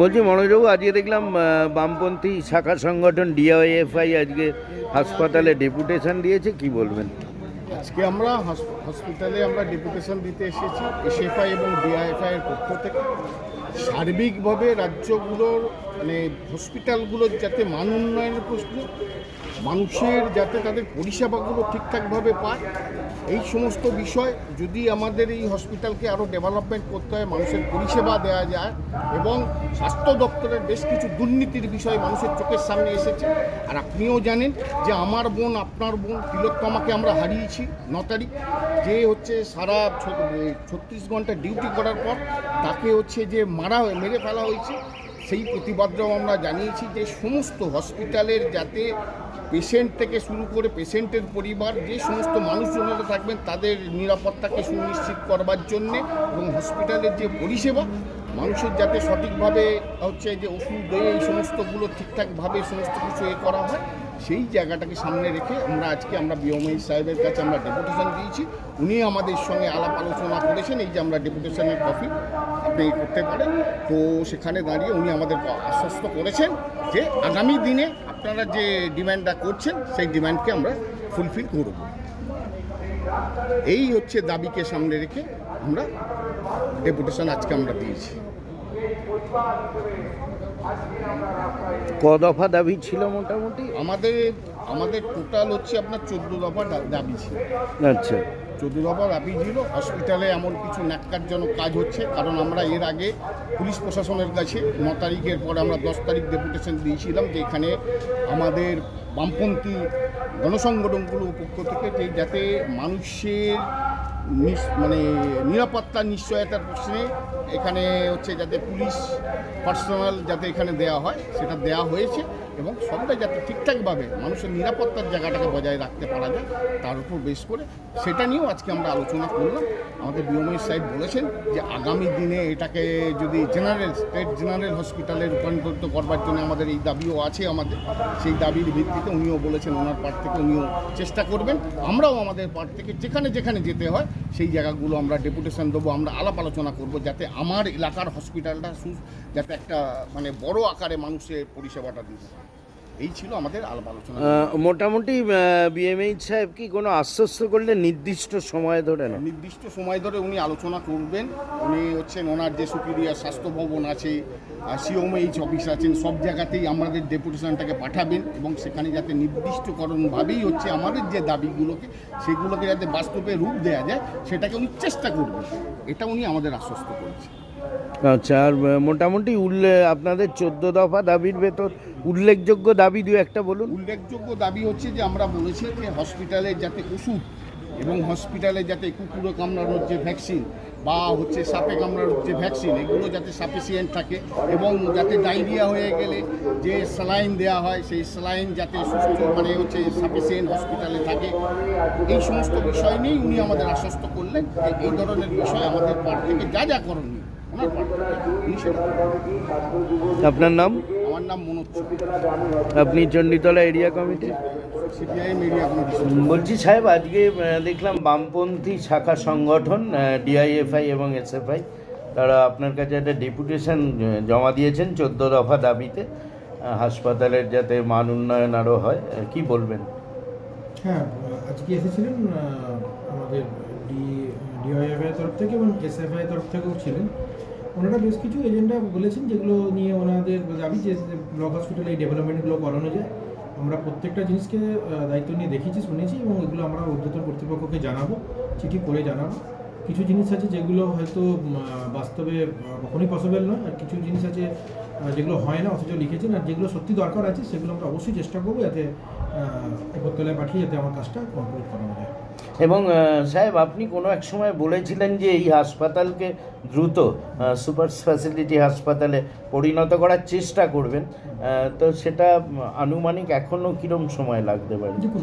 বলছি মনোজবাবু আজকে দেখলাম বামপন্থী শাখা সংগঠন ডিআইএফআই আজকে হাসপাতালে ডেপুটেশন দিয়েছে, কি বলবেন? আজকে আমরা হসপিটালে আমরা ডেপুটেশন দিতে এসেছি এসএফআই এবং ডিআইএফআই এর পক্ষ থেকে। সার্বিকভাবে রাজ্যগুলোর মানে হসপিটালগুলোর যাতে মান উন্নয়নের প্রশ্ন, মানুষের যাতে তাদের পরিষেবাগুলো ঠিকঠাকভাবে পায় এই সমস্ত বিষয় যদি আমাদের এই হসপিটালকে আরও ডেভেলপমেন্ট করতে হয়, মানুষের পরিষেবা দেওয়া যায় এবং স্বাস্থ্য দপ্তরের বেশ কিছু দুর্নীতির বিষয় মানুষের চোখের সামনে এসেছে। আর আপনিও জানেন যে আমার বোন, আপনার বোন তিলোত্তমাকে আমরা হারিয়েছি ন তারিখ। যে হচ্ছে সারা ছত্রিশ ঘণ্টা ডিউটি করার পর তাকে হচ্ছে যে মারা হয়ে, মেরে ফেলা হয়েছে। সেই প্রতিবাদটাও আমরা জানিয়েছি যে সমস্ত হসপিটালের যাতে পেশেন্ট থেকে শুরু করে পেশেন্টের পরিবার, যে সমস্ত মানুষজনেরা থাকবেন, তাদের নিরাপত্তাকে সুনিশ্চিত করবার জন্যে এবং হসপিটালের যে পরিষেবা, মানুষের যাতে সঠিকভাবে, হচ্ছে যে ওষুধ এই সমস্তগুলো ঠিকঠাকভাবে সমস্ত কিছু এ করা হয়। সেই জায়গাটাকে সামনে রেখে আমরা আজকে আমরা বিওমই সাহেবের কাছে আমরা ডেপুটেশন দিয়েছি। উনি আমাদের সঙ্গে আলাপ আলোচনা করেছেন, এই যে আমরা ডেপুটেশনের কপি আপনি করতে পারেন। তো সেখানে দাঁড়িয়ে উনি আমাদের আশ্বস্ত করেছেন যে আগামী দিনে আপনারা যে ডিম্যান্ডটা করছেন, সেই ডিমান্ডকে আমরা ফুলফিল করব। এই হচ্ছে দাবিকে সামনে রেখে আমরা ডেপুটেশন আজকে আমরা দিয়েছি। ক দফা দাবি ছিল মোটামুটি? আমাদের আমাদের টোটাল হচ্ছে আপনার চোদ্দ দফা দাবি ছিল। আচ্ছা। চোদ্দ দফা দাবি ছিল হসপিটালে এমন কিছু ন্যাক্কারজনক কাজ হচ্ছে কারণ আমরা এর আগে পুলিশ প্রশাসনের কাছে ন তারিখের পর আমরা দশ তারিখ ডেপুটেশন দিয়েছিলাম যে এখানে আমাদের বামপন্থী গণসংগঠনগুলোর পক্ষ থেকে যে যাতে মানুষের মানে নিরাপত্তা নিশ্চয়তার প্রশ্নে এখানে হচ্ছে যাতে পুলিশ পার্সোনাল যাতে এখানে দেয়া হয়, সেটা দেয়া হয়েছে। এবং সবটাই যাতে ঠিকঠাকভাবে মানুষের নিরাপত্তার জায়গাটাকে বজায় রাখতে পারা যায়, তার উপর বেশ করে সেটা নিয়েও আজকে আমরা আলোচনা করলাম। আমাদের বিওমই সাহেব বলেছেন যে আগামী দিনে এটাকে যদি জেনারেল, স্টেট জেনারেল হসপিটালে রূপান্তরিত করবার জন্য আমাদের এই দাবিও আছে আমাদের। সেই দাবির ভিত্তিতে উনিও বলেছেন, ওনার পার্ট থেকে উনিও চেষ্টা করবেন। আমরাও আমাদের পার্ট থেকে যেখানে যেখানে যেতে হয়, সেই জায়গাগুলো আমরা ডেপুটেশন দেবো, আমরা আলাপ আলোচনা করব, যাতে আমার এলাকার হসপিটালটা যাতে একটা মানে বড় আকারে মানুষের পরিষেবাটা দিতে পারে। এই ছিল আমাদের আলোচনা। মোটামুটি বিএমএইচ সাহেব কি কোনো আশ্বস্ত করলে নির্দিষ্ট সময় ধরে না? নির্দিষ্ট সময় ধরে উনি আলোচনা করবেন। উনি হচ্ছেন ওনার যে সুপিরিয়ার স্বাস্থ্য ভবন আছে সিওমএইচ অফিস আছেন সব জায়গাতেই আমাদের ডেপুটেশনটাকে পাঠাবেন এবং সেখানে যাতে নির্দিষ্টকরণভাবেই হচ্ছে আমাদের যে দাবিগুলোকে সেগুলোকে যাতে বাস্তবে রূপ দেওয়া যায় সেটাকে উনি চেষ্টা করবেন। এটা উনি আমাদের আশ্বস্ত করেছেন। আচ্ছা আর মোটামুটি উল্লে, আপনাদের চোদ্দ দফা দাবির ভেতর উল্লেখযোগ্য দাবি দু একটা বলুন। উল্লেখযোগ্য দাবি হচ্ছে যে আমরা বলেছি যে হসপিটালে যাতে ওষুধ এবং হসপিটালে যাতে কুকুরে কামড়ানোর যে ভ্যাকসিন বা হচ্ছে সাপে কামড়ানোর যে ভ্যাকসিন এগুলো যাতে সাফিসিয়েন্ট থাকে এবং যাতে ডায়রিয়া হয়ে গেলে যে স্যালাইন দেওয়া হয় সেই স্যালাইন যাতে সুস্থ মানে হচ্ছে সাফিসিয়েন্ট হসপিটালে থাকে। এই সমস্ত বিষয় নিয়েই উনি আমাদের আশ্বস্ত করলেন যে এই ধরনের বিষয় আমাদের পার্ট থেকে যা যা করণীয় ওনার পার্ট উনি সেটা আপনার নাম? আমার নাম মনোজ আপনি চণ্ডীতলা এরিয়া কমিটি বলছি সাহেব আজকে দেখলাম বামপন্থী শাখা সংগঠন ডিআইএফআই এবং এসএফআই তারা আপনার কাছে একটা ডেপুটেশন জমা দিয়েছেন চোদ্দ দফা দাবিতে হাসপাতালের যাতে মান উন্নয়ন আরও হয় কি বলবেন? হ্যাঁ আজকে এসেছিলেন আমাদের ডি ডিওএফআই তরফ থেকে এবং এসএফআই তরফ থেকেও ছিলেন। ওনারা বেশ কিছু এজেন্ডা বলেছেন যেগুলো নিয়ে ওনাদের দাবি যে ব্লক হসপিটালে এই ডেভেলপমেন্টগুলো করানো যায়। আমরা প্রত্যেকটা জিনিসকে দায়িত্ব নিয়ে দেখেছি শুনেছি এবং এগুলো আমরা উদ্যোতন কর্তৃপক্ষকে জানাব, চিঠি করে জানাব। কিছু জিনিস আছে যেগুলো হয়তো বাস্তবে কখনোই পসিবল নয়। আর কিছু জিনিস আছে যেগুলো হয় না অথচ লিখেছেন। আর যেগুলো সত্যি দরকার আছে সেগুলো আমরা অবশ্যই চেষ্টা করব যাতে উপরতলায় পাঠিয়ে যাতে আমার কাজটা কমপ্লিট করানো যায়। এবং সাহেব আপনি কোনো এক সময় বলেছিলেন যে এই হাসপাতালকে দ্রুত সুপার স্পেশালিটি হাসপাতালে পরিণত করার চেষ্টা করবেন। তো সেটা আনুমানিক এখনও কীরকম সময় লাগতে পারে? দেখুন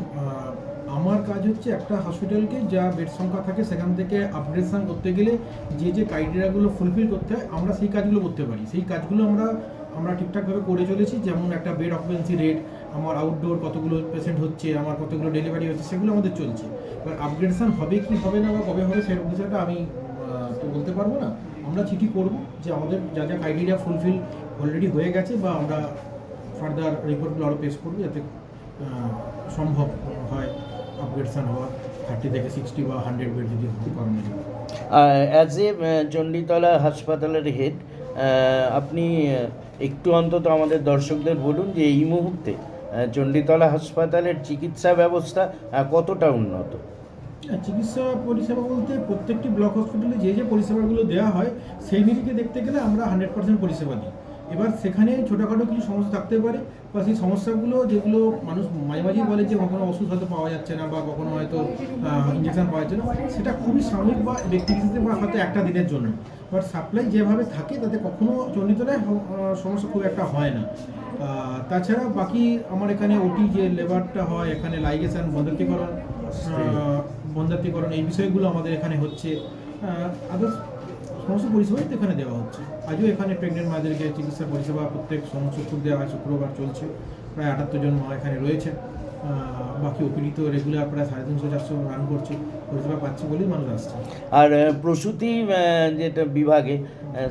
আমার কাজ হচ্ছে একটা হসপিটালকে যা বেড সংখ্যা থাকে সেখান থেকে আপগ্রেডেশন করতে গেলে যে যে ক্রাইটেরিয়াগুলো ফুলফিল করতে হয়, আমরা সেই কাজগুলো করতে পারি। সেই কাজগুলো আমরা আমরা ঠিকঠাকভাবে করে চলেছি। যেমন একটা বেড অকুপেন্সি রেট আমার আউটডোর কতগুলো পেশেন্ট হচ্ছে, আমার কতগুলো ডেলিভারি হচ্ছে, সেগুলো আমাদের চলছে। এবার আপগ্রেডেশন হবে কি হবে না বা কবে হবে সেরকম বিষয়টা আমি তো বলতে পারব না। আমরা চিঠি করব যে আমাদের যা যা ক্রাইটেরিয়া ফুলফিল অলরেডি হয়ে গেছে বা আমরা ফার্দার রিপোর্টগুলো আরও পেশ করব যাতে সম্ভব হয়। আপগ্রেডশন হওয়া থার্টি থেকে সিক্সটি বা হান্ড্রেড বেড যদি অ্যাজ এ চণ্ডীতলা হাসপাতালের হেড আপনি একটু অন্তত আমাদের দর্শকদের বলুন যে এই মুহূর্তে চণ্ডীতলা হাসপাতালের চিকিৎসা ব্যবস্থা কতটা উন্নত? চিকিৎসা পরিষেবা বলতে প্রত্যেকটি ব্লক হসপিটালে যে যে পরিষেবাগুলো দেওয়া হয় সেই নিরিখে দেখতে গেলে আমরা হান্ড্রেড পার্সেন্ট পরিষেবা দিই। এবার সেখানে ছোটোখাটো কিছু সমস্যা থাকতে পারে বা সেই সমস্যাগুলো যেগুলো মানুষ মাঝে মাঝেই বলে যে কখনো ওষুধ হয়তো পাওয়া যাচ্ছে না বা কখনো হয়তো ইঞ্জেকশন পাওয়া যাচ্ছে না সেটা খুবই সাময়িক বা ব্যক্তিগত বা হয়তো একটা দিনের জন্য। বাট সাপ্লাই যেভাবে থাকে তাতে কখনো চণ্ডীতলায় হ- আহ, সমস্যা খুব একটা হয় না। তাছাড়া বাকি আমার এখানে ওটি যে লেবারটা হয় এখানে লাইগেশন বন্ধাত্মীকরণ বন্ধাত্মীকরণ এই বিষয়গুলো আমাদের এখানে হচ্ছে। আদার্স সমস্ত পরিষেবাই তো এখানে দেওয়া হচ্ছে। আজও এখানে প্রেগনেন্ট মাদেরকে চিকিৎসা পরিষেবা প্রত্যেক সোম শুক্র দেওয়া হয় শুক্রবার চলছে। প্রায় আটাত্তর জন মা এখানে রয়েছে। বাকি ওপিডি তো রেগুলার প্রায় সাড়ে তিনশো চারশো রান করছে। পরিষেবা পাচ্ছে বলেই মানুষ আসছে। আর প্রসূতি যেটা বিভাগে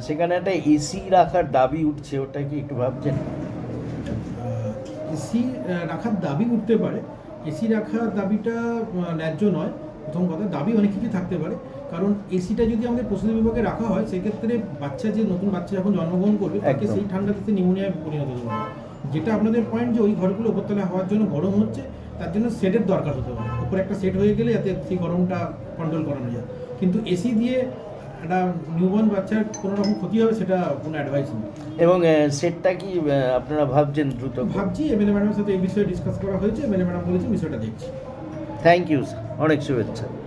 সেখানে একটা এসি রাখার দাবি উঠছে ওটা কি একটু ভাবছেন? এসি রাখার দাবি উঠতে পারে। এসি রাখার দাবিটা ন্যায্য নয়। প্রথম কথা দাবি অনেক কিছু থাকতে পারে। কারণ এসিটা যদি আমাদের প্রসূতি বিভাগে রাখা হয় সেক্ষেত্রে বাচ্চা যে নতুন বাচ্চা যখন জন্মগ্রহণ করবে তাকে। সেই ঠান্ডাতে নিউমোনিয়ায় পরিণত হতে পারে। যেটা আপনাদের পয়েন্ট যে ওই ঘরগুলো উপরতলা হওয়ার জন্য গরম হচ্ছে তার জন্য সেটের দরকার হতে পারে। উপরে একটা সেট হয়ে গেলে যাতে সেই গরমটা কন্ট্রোল করানো যায়। কিন্তু এসি দিয়ে একটা নিউবর্ন বাচ্চার কোনো রকম ক্ষতি হবে সেটা কোনো অ্যাডভাইস নেই। এবং সেটটা কি আপনারা ভাবছেন দ্রুত ভাবছি এমএলএ ম্যাডামের সাথে এই বিষয়ে ডিসকাস করা হয়েছে এমএলএ ম্যাডাম বলেছে বিষয়টা দেখছি। থ্যাংক ইউ অনেক শুভেচ্ছা